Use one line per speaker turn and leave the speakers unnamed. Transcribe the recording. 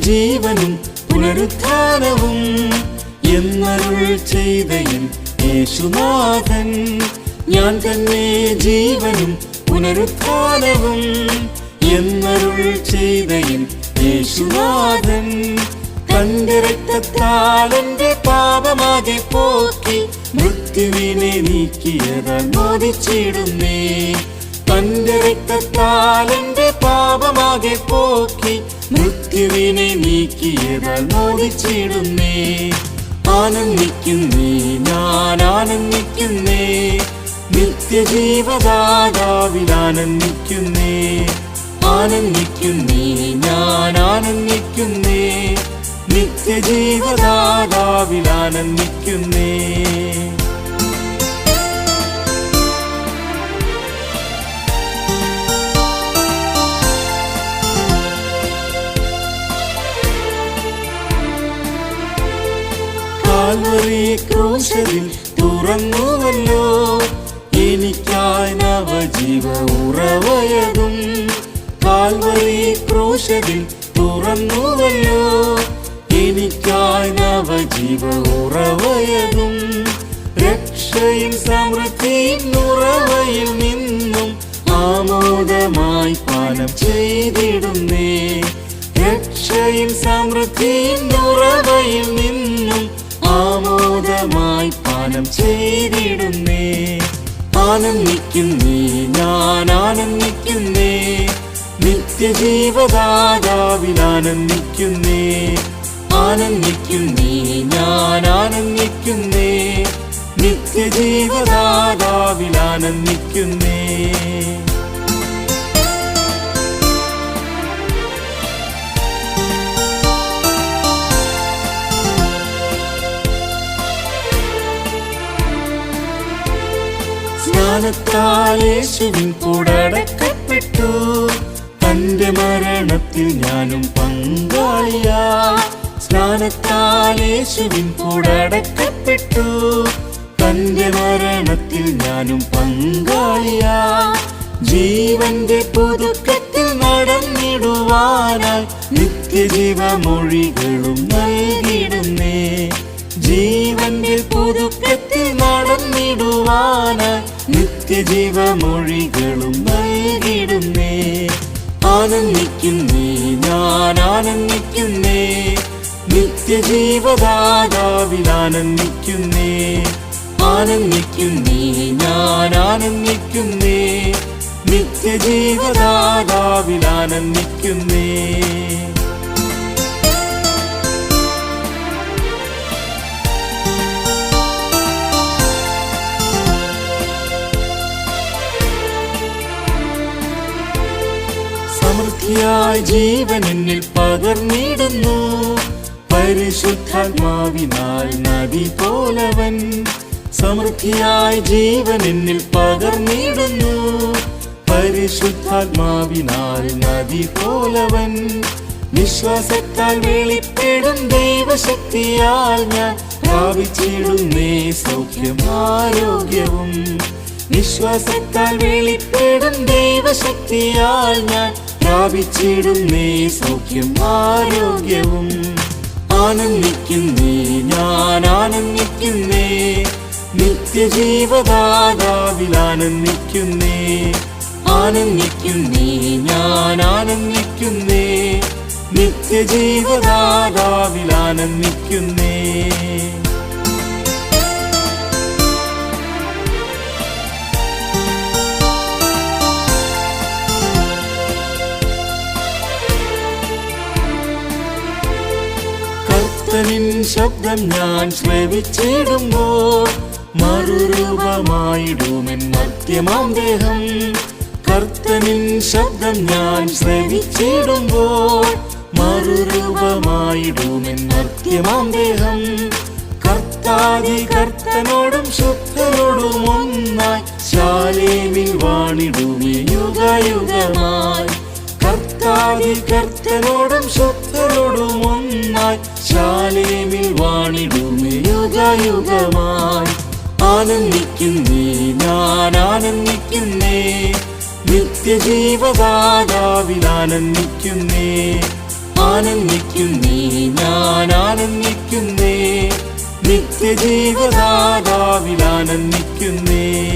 ജീവനും പുനരുത്ഥാനവും എന്നരുൾ ചെയ്തയൻ യേശുനാഥൻ. ഞാൻ തന്നെ ജീവനും പുനരുത്ഥാനവും എന്നരുൾ ചെയ്തയൻ യേശുനാഥൻ. തന്റെ രക്തത്താൽ പാപമാകെ പോക്കി മൃത്യുവിനെ നീക്കിയത് മോദിച്ചിടുന്നേ. തന്റെ രക്തത്താൽ പാപമാകെ പോക്കി മൃത്യുവിനെ നീക്കിയതാൽ മോദിച്ചിടുന്നേ. ആനന്ദിക്കുന്നേ ഞാൻ ആനന്ദിക്കുന്നേ നിത്യജീവദാതാവിൽ ആനന്ദിക്കുന്നേ. ആനന്ദിക്കുന്നേ ഞാൻ ആനന്ദിക്കുന്നേ നിത്യജീവദാതാവിൽ ആനന്ദിക്കുന്നേ. കാൽവറി ക്രൂശതിൽ തുറന്നുവല്ലോ. എനിക്കായി നവജീവ ഉറവയതും കാൽവറി ക്രൂശതിൽ തുറന്നുവല്ലോ. എനിക്കായി നവജീവ ഉറവയതും രക്ഷയിൽ സമൃദ്ധിയും ഉറവയിൽ നിന്നും ആമോദമായി പാനം ചെയ്തിടുന്നേ. രക്ഷയിൽ സമൃദ്ധിയും ഉറവയിൽ നിന്നും ആമോദമായി പാനം ചെയ്തിടുന്നേ. ആനന്ദിക്കുന്നേ ഞാൻ ആനന്ദിക്കുന്നേ. നിത്യജീവദാതാവിൽ ആനന്ദിക്കുന്നേ. ആനന്ദിക്കുന്നേ ഞാൻ ആനന്ദിക്കുന്നേ. നിത്യജീവദാതാവിൽ ആനന്ദിക്കുന്നേ. യേശുവിൻ കൂടടക്കപ്പെട്ടു. തന്റെ മരണത്തിൽ ഞാനും പങ്കാളിയാ. സ്നാനത്താൽ യേശുവിൻ കൂടടക്കപ്പെട്ടു. തന്റെ മരണത്തിൽ ഞാനും പങ്കാളിയാ. ജീവന്റെ പുതുക്കത്തിൽ നടന്നിടുവാനായി നിത്യജീവമൊഴികളും നൽകിടുന്നേ ജീവന്റെ പുതുക്കത്തിൽ നടന്നിടുവാനായി നിത്യജീവമൊഴികളും നൽകിടുന്നേ. ആനന്ദിക്കുന്നേ ഞാൻ ആനന്ദിക്കുന്നേ. നിത്യജീവദാതാവിൽ ആനന്ദിക്കുന്നേ. ആനന്ദിക്കുന്നേ ഞാൻ ആനന്ദിക്കുന്നേ. നിത്യജീവദാതാവിൽ ആനന്ദിക്കുന്നേ. സമൃദ്ധിയായ ജീവൻ എന്നിൽ പകർന്നിടുന്നു. പരിശുദ്ധാത്മാവിനാൽ നദി പോലവൻ സമൃദ്ധിയായി ജീവൻ എന്നിൽ പകർന്നിടുന്നു. പരിശുദ്ധാത്മാവിനാൽ നദി പോലവൻ വിശ്വാസത്താൽ വെളിപ്പെടും ദൈവശക്തിയാൽ ഞാൻ പ്രാപിച്ചിടുന്നേ സൗഖ്യം ആരോഗ്യവും. വിശ്വാസത്താൽ വെളിപ്പെടും ദൈവശക്തിയാൽ ഞാൻ പ്രാപിച്ചിടുന്നേ സൗഖ്യം ആരോഗ്യവും. ആനന്ദിക്കുന്നേ ഞാൻ ആനന്ദിക്കുന്നേ നിത്യജീവദാതാവിൽ ആനന്ദിക്കുന്നേ ആനന്ദിക്കുന്നേ ഞാൻ ആനന്ദിക്കുന്നേ നിത്യജീവദാതാവിൽ ആനന്ദിക്കുന്നേ കർത്തനിൻ ശബ്ദം ഞാൻ ശ്രവിച്ചിടുമ്പോൾ മറുരൂപമായിടുമെൻ മധ്യമാം ദേഹം. കർത്തനിൻ ശബ്ദം ഞാൻ ശ്രവിച്ചിടുമ്പോൾ മറുരൂപമായിടുമെൻ മധ്യമാം ദേഹം. കർത്താതി കർത്തനോടും ശുദ്ധനോടും ഒന്നായി ശാലേമിൽ വാണിടുമേ യുഗയുഗമായി. കർത്താതി കർത്തനോടും ശുദ്ധനോടും ശാലേമിൽ വാണിടുമേ യുഗയുഗമായി. ആനന്ദിക്കുന്നേ ഞാൻ ആനന്ദിക്കുന്നേ. നിത്യജീവദാതാവിൽ ആനന്ദിക്കുന്നേ. ആനന്ദിക്കുന്നേ ഞാൻ ആനന്ദിക്കുന്നേ. നിത്യജീവദാതാവിൽ ആനന്ദിക്കുന്നേ.